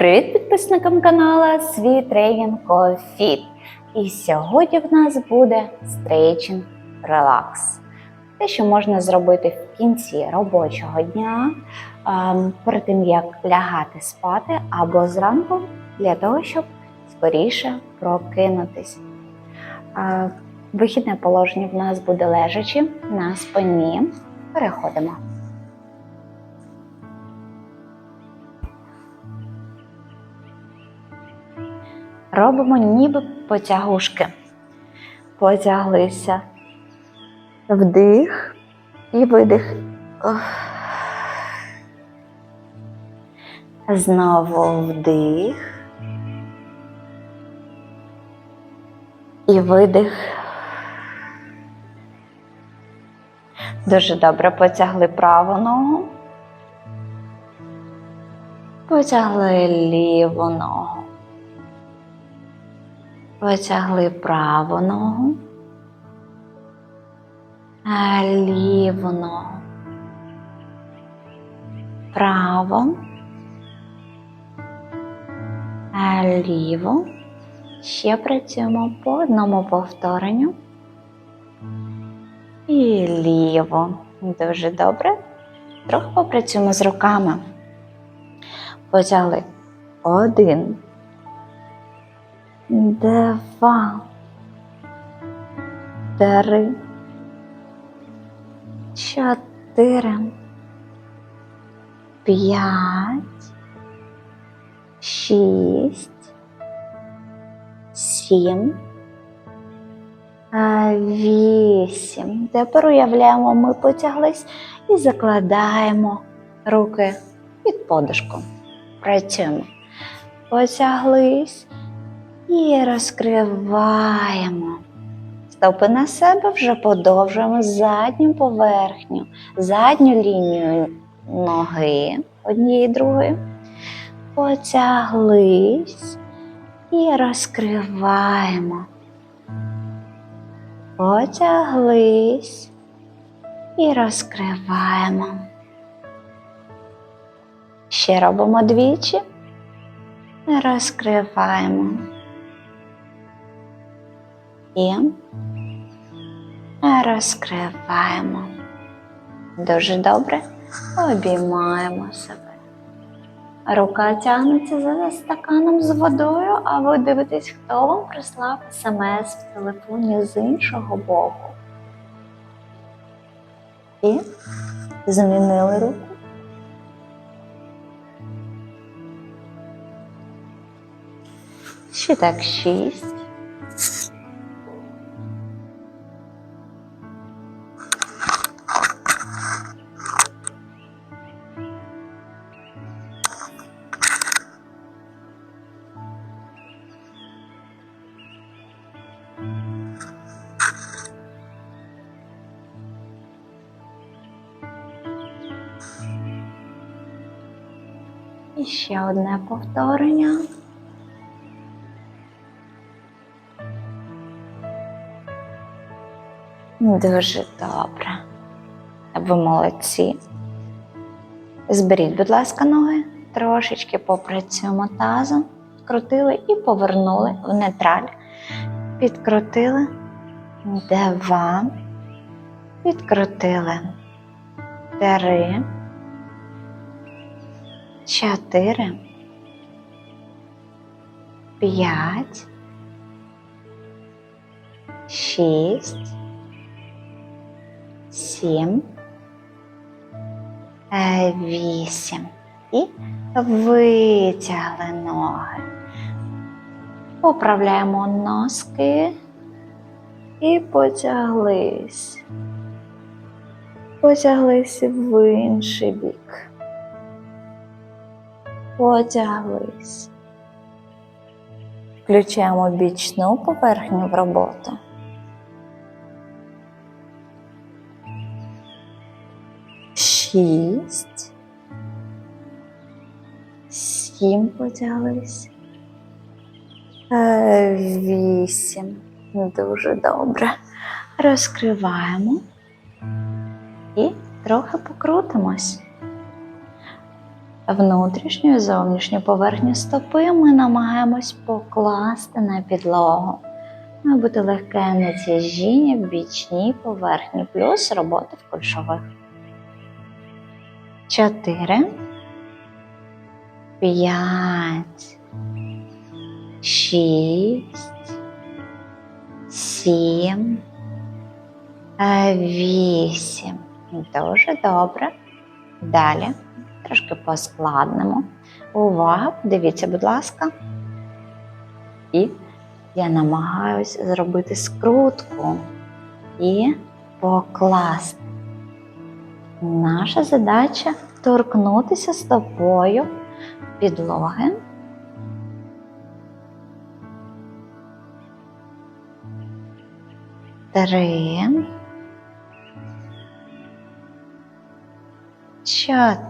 Привіт підписникам каналу Свій тренінг Fit. І сьогодні в нас буде стрейчинг релакс. Те, що можна зробити в кінці робочого дня, ем, перед тим як лягати спати або зранку, для того, щоб скоріше прокинутись. Е, Вихідне положення в нас буде лежачи на спині. Переходимо. Робимо ніби потягушки. Потяглися. Вдих і видих. Знову вдих. І видих. Дуже добре потягли праву ногу. Потягли ліву ногу. Потягли праву ногу, ліву ногу. Право, а ліву. Ще працюємо по одному повторенню. І ліво. Дуже добре. Трохи попрацюємо з руками. Потягли один два, три, чотири, п'ять, шість, сім, вісім. Тепер уявляємо, ми потяглись і закладаємо руки під подушку. Працюємо. Потяглись і розкриваємо. Стопи на себе вже подовжуємо задню поверхню, задню лінію ноги однієї другої. Потяглись і розкриваємо. Потяглись і розкриваємо. Ще робимо двічі. Розкриваємо. І розкриваємо. Дуже добре обіймаємо себе. Рука тягнеться за стаканом з водою, а ви дивитесь, хто вам прислав смс в телефоні з іншого боку. І змінили руку. Ще так шість. Ще одне повторення. Дуже добре. Ви молодці. Зберіть, будь ласка, ноги, трошечки попрацюємо тазом, крутили і повернули в нейтраль. Підкрутили два, підкрутили три, чотири, п'ять, шість сім, е, вісім. І витягли ноги. Поправляємо носки і потяглись. Потяглись в інший бік. Потяглись. Включаємо бічну поверхню в роботу. шість, сім потяглись, Е, вісім. Дуже добре. Розкриваємо і трохи покрутимось. Внутрішню і зовнішню поверхню стопи ми намагаємось покласти на підлогу. Має бути легке натяжіння в бічній поверхні, плюс робота в кульшових. Чотири. П'ять. Шість. Сім. Вісім. Дуже добре. Далі трошки поскладнемо. Увага, подивіться, будь ласка. І я намагаюся зробити скрутку і покласти. Наша задача торкнутися стопою підлоги. Три. Чотири.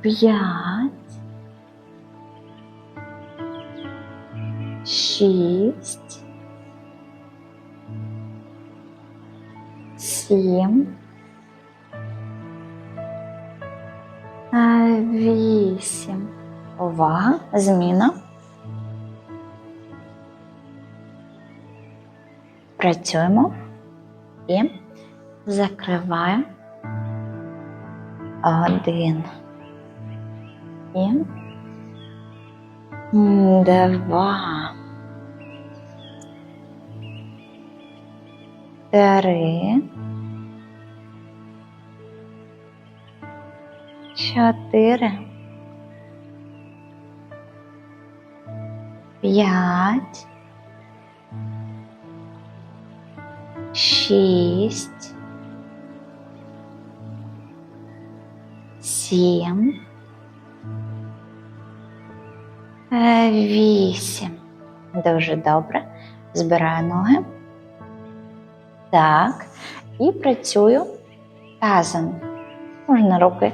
П'ять. Шість. Сім. Е, Вісім. Увага, зміна. Працюємо і закриваємо. Один. І два. Три. Чотири. П'ять. Шість. Сім. Е, Вісім. Дуже добре. Збираю ноги. Так. І працюю тазом. Можна руки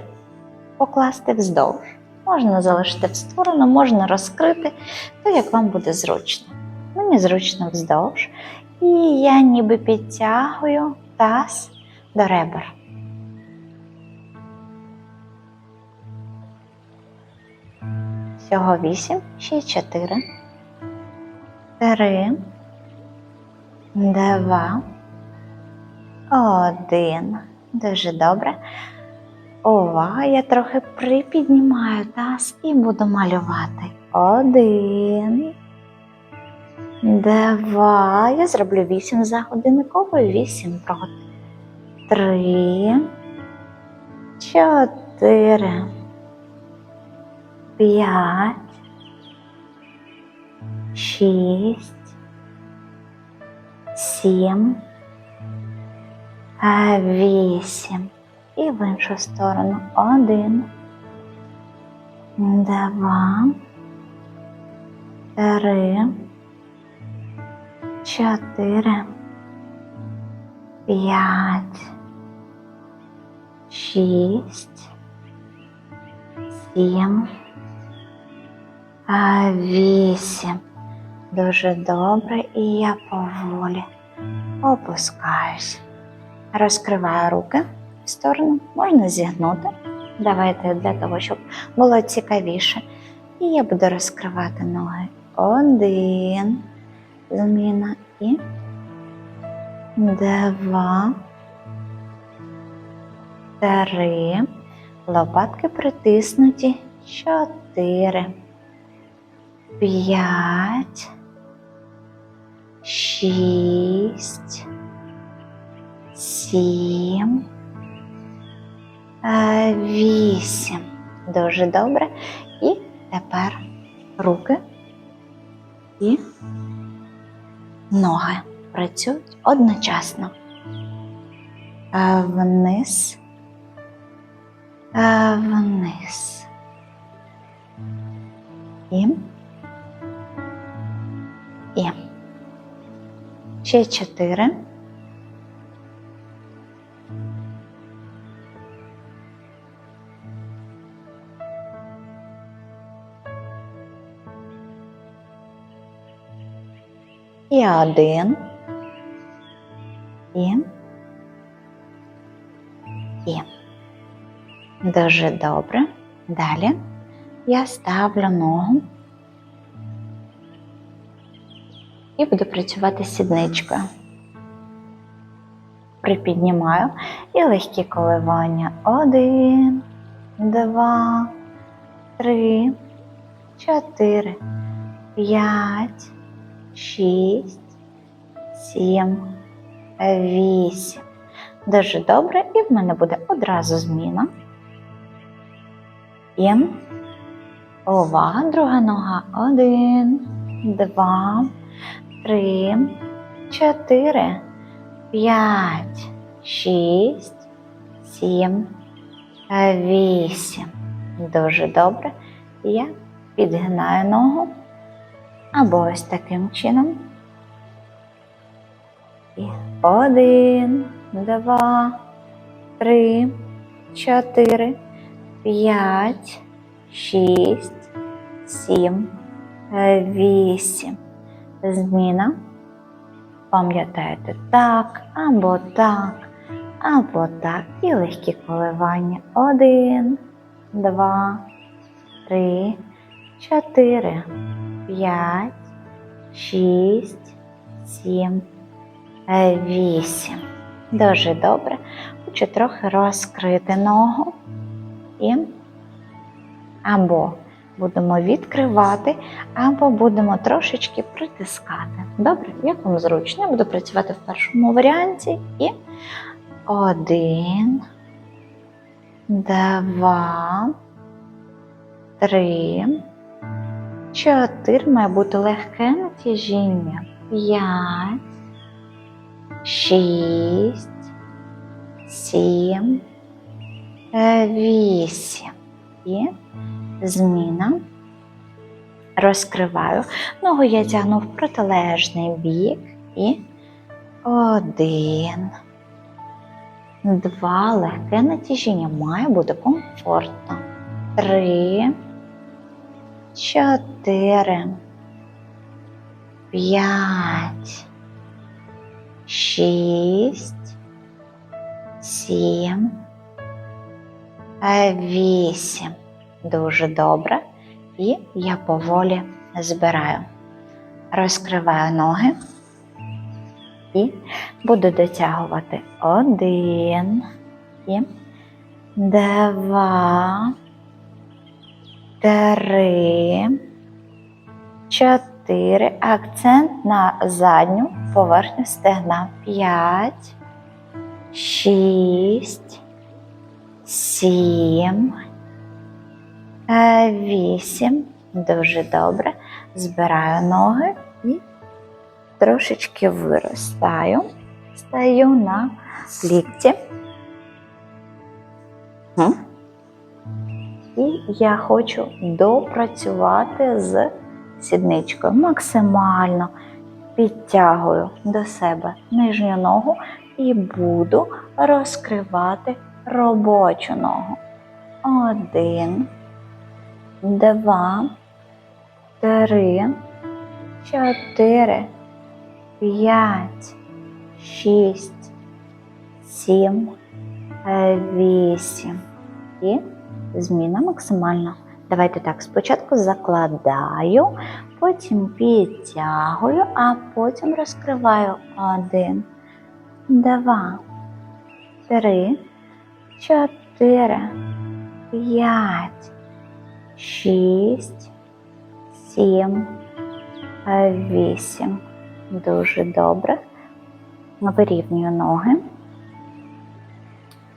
покласти вздовж. Можна залишити в сторону, можна розкрити, то як вам буде зручно. Мені зручно вздовж. І я ніби підтягую таз до ребер. Всього вісім, ще чотири, три, два, один. Дуже добре. Увага, я трохи припіднімаю таз і буду малювати. Один. Два. Я зроблю вісім за годинниковою, вісім проти. Три. Чотири. П'ять. Шість. Сім. е, Вісім. І в іншу сторону. Один. Два. Три. Чотири. П'ять. Шість. Сім. а, Вісім. Дуже добре. І я поволі опускаюсь. Розкриваю руки в сторону, можна зігнути. Давайте для того, щоб було цікавіше. І я буду розкривати ноги. Один. Зміна і два. Три. Лопатки притиснуті. Чотири. П'ять. Шість. Сім. Вісім. Дуже добре. І тепер руки і ноги працюють одночасно. Е, Вниз, е, вниз. І. І. Ще чотири. І один. І Дуже добре. Далі я ставлю ногу і буду працювати сідничкою. Припіднімаю і легкі коливання. Один, два, три, чотири, п'ять, шість, сім, вісім. Дуже добре, і в мене буде одразу зміна. І увага, друга нога. Один, два, три, чотири, п'ять, шість, сім, вісім. Дуже добре. Я підгинаю ногу або ось таким чином. І один, два, три, чотири, п'ять, шість, сім, вісім. Зміна. Пам'ятаєте так, або так, або так. І легкі коливання. Один, два, три, чотири, п'ять, шість, сім, вісім. Дуже добре. Хочу трохи розкрити ногу і або будемо відкривати, або будемо трошечки притискати. Добре, як вам зручно, я буду працювати в першому варіанті і один, два, три, чотири. Має бути легке натяжіння. П'ять, шість, сім, вісім. І зміна. Розкриваю. Ногу я тягну в протилежний бік і один. Два. Легке натяжіння має бути комфортно. Три. Чотири. П'ять. Шість. Сім. Вісім. Дуже добре. І я поволі збираю. Розкриваю ноги і буду дотягувати один і два, три, чотири. Акцент на задню поверхню стегна. П'ять, шість, сім. Е, Вісім. Дуже добре. Збираю ноги і трошечки виростаю. Стаю на лікті. І я хочу допрацювати з сідничкою. Максимально підтягую до себе нижню ногу і буду розкривати робочу ногу. Один два, три, чотири, п'ять, шість, сім, вісім. І зміна максимальна. Давайте так, спочатку закладаю, потім підтягую, а потім розкриваю один, два, три, чотири, п'ять шість, сім, вісім. Дуже добре. Вирівнюю ноги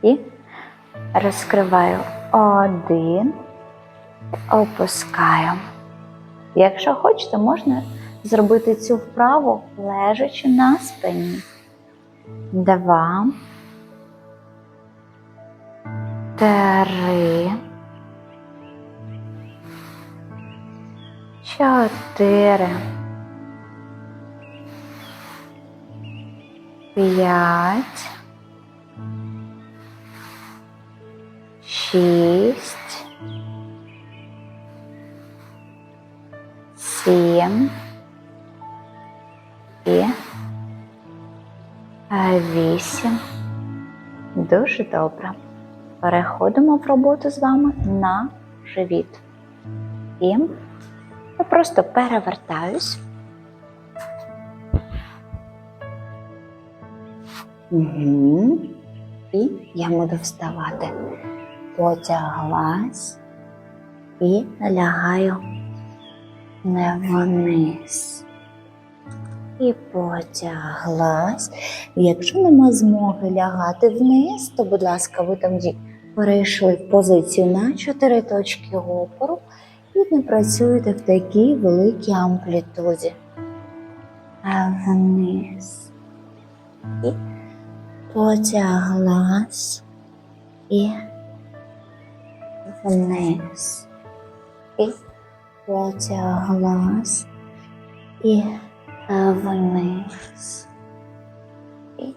і розкриваю один, опускаю. Якщо хочете, можна зробити цю вправу лежачи на спині. Два, три. чотири, п'ять, шість, сім і вісім. Дуже добре. переходимо в роботу з вами на живіт. І я просто перевертаюсь. Угу. І я буду вставати. Потяглась і лягаю не вниз. І потяглась. Якщо нема змоги лягати вниз, то, будь ласка, ви тоді перейшли в позицію на 4 точки опору і не працюєте в такій великій амплітуді. Вниз. І потяглась і вниз. І потяглась і вниз. І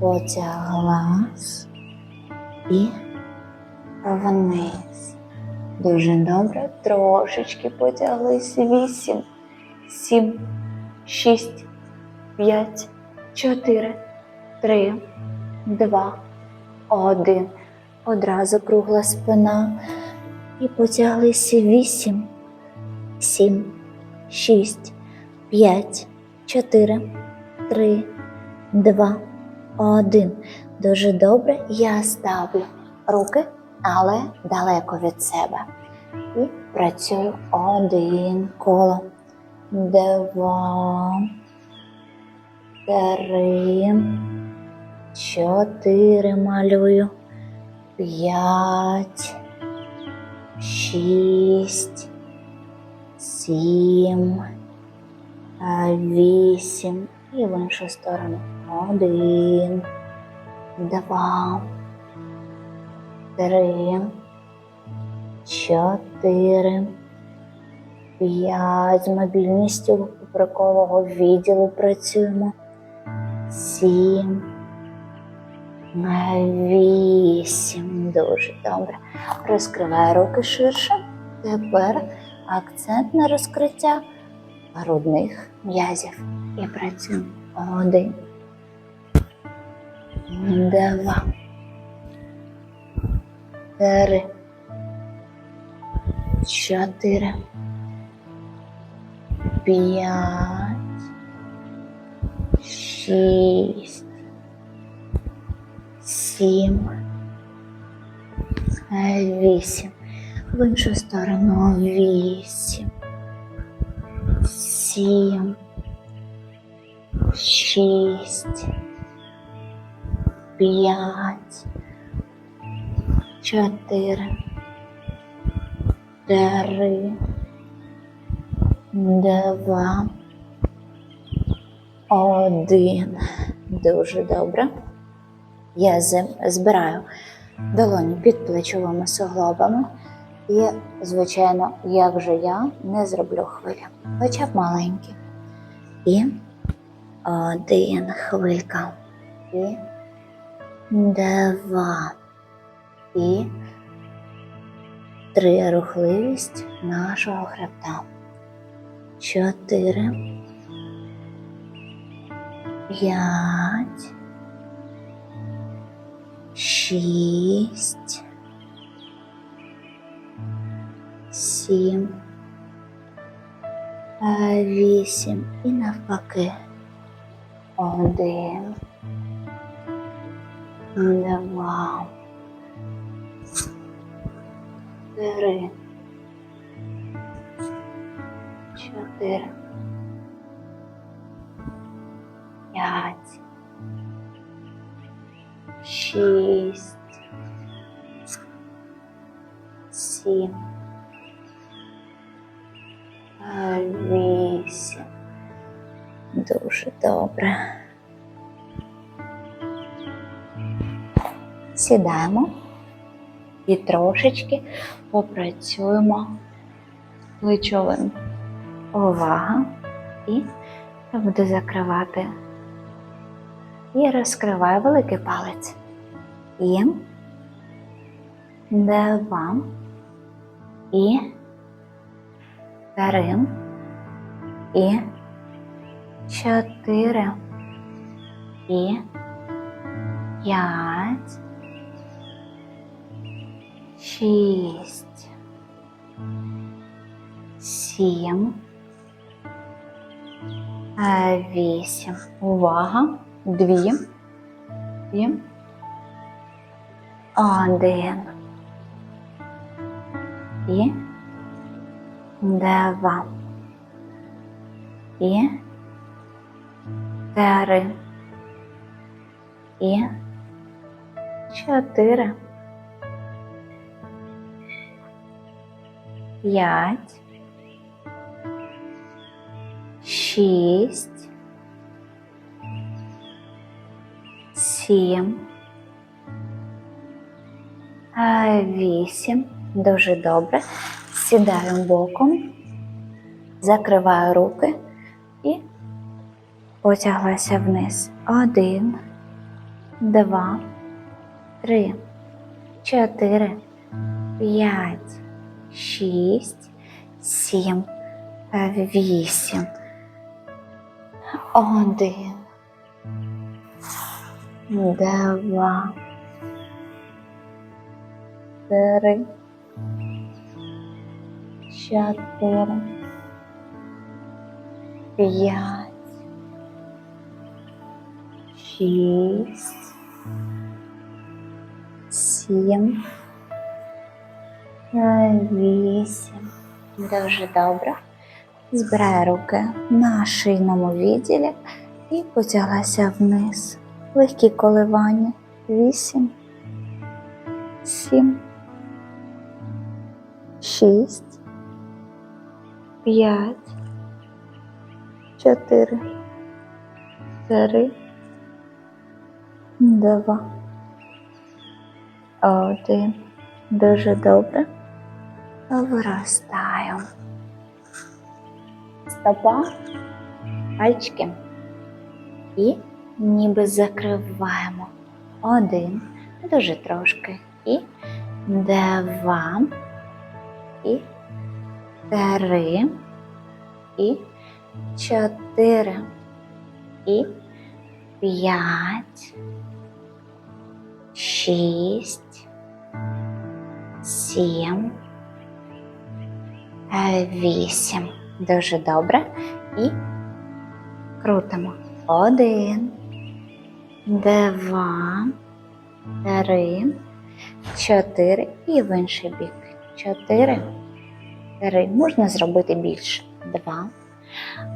потяглась і вниз. Дуже добре. Трошечки потяглись. Вісім, сім, шість, п'ять, чотири, три, два, один. Одразу кругла спина. І потяглися вісім, сім, шість, п'ять, чотири, три, два, один. Дуже добре. Я ставлю руки, але далеко від себе. І працюю один коло, два, три, чотири малюю, п'ять, шість, сім, вісім. І в іншу сторону. Один, два, три, чотири, п'ять. З мобільністю поперекового відділу працюємо. Сім. Вісім. Дуже добре. Розкриваю руки ширше. Тепер акцент на розкриття грудних м'язів. І працюємо. Один. Два. Три. Чотири. П'ять. Шість. Сім. Вісім. В іншу сторону. Вісім. Сім. Шість. П'ять. Чотири. Три. Два. Один. Дуже добре. Я збираю долоні під плечовими суглобами. І, звичайно, як же я не зроблю хвилю, хоча б маленькі. І один хвилька. І два. І три рухливість нашого хребта. Чотири. П'ять. Шість. Сім. Е, Вісім. І навпаки. Один. Два. Три. Чотири. П'ять. Шість. Сім. Вісім. Дуже добре. Сідаємо і трошечки попрацюємо плечовим. Увага. І я буду закривати. І розкриваю великий палець. І два. І три. І чотири. І п'ять. шість, сім, вісім. Увага. Дві. Дві. Один. І два. І три. І чотири. П'ять. Шість. Сім. Вісім. Дуже добре. Сідаю боком, закриваю руки і потяглася вниз. Один, два, три, чотири, п'ять, шість, сім, вісім. Один. Два. Три. Чотири. П'ять. Шість. Сім. Вісім. Дуже добре. Збираю руки на шийному відділі і потяглася вниз. Легкі коливання. Вісім. Сім. Шість. П'ять. Чотири. Три. Два. Один. Дуже добре. Виростаю. Стопа. Пальчики. І ніби закриваємо. Один. Дуже трошки. І два. І три. І чотири. І п'ять. Шість. Сім. Вісім. Дуже добре. І крутимо. Один. Два. Три. Чотири. І в інший бік. Чотири. Три. Можна зробити більше. Два.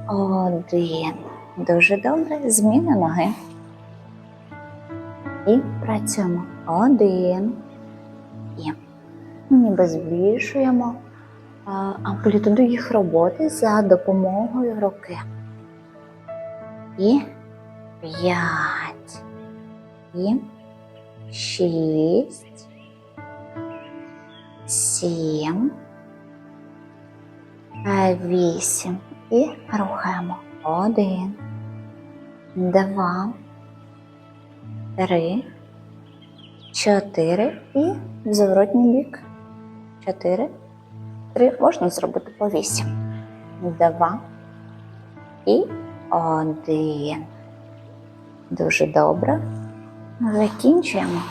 Один. Дуже добре. Зміна ноги. І працюємо. Один. І ніби збільшуємо амплітуду їх роботи за допомогою руки. І п'ять. Шість. Сім. Вісім. І рухаємо. Один. Два. Три. Чотири. І в зворотній бік. Чотири. Три. Можна зробити по вісім. Два. І один. Дуже добре. Закінчуємо.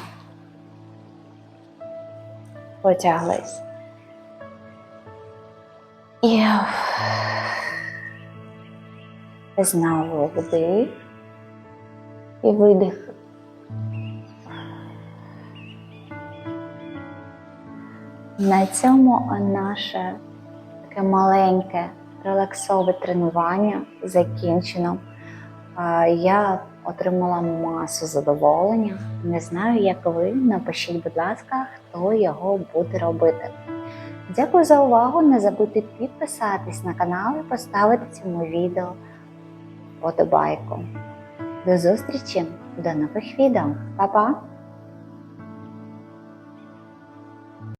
Потяглись. І знову вдих і видих. На цьому наше таке маленьке релаксове тренування закінчено. Я отримала масу задоволення. Не знаю, як ви. Напишіть, будь ласка, хто його буде робити. Дякую за увагу. Не забудьте підписатись на канал і поставити цьому відео вподобайку. До зустрічі, до нових відео. Па-па!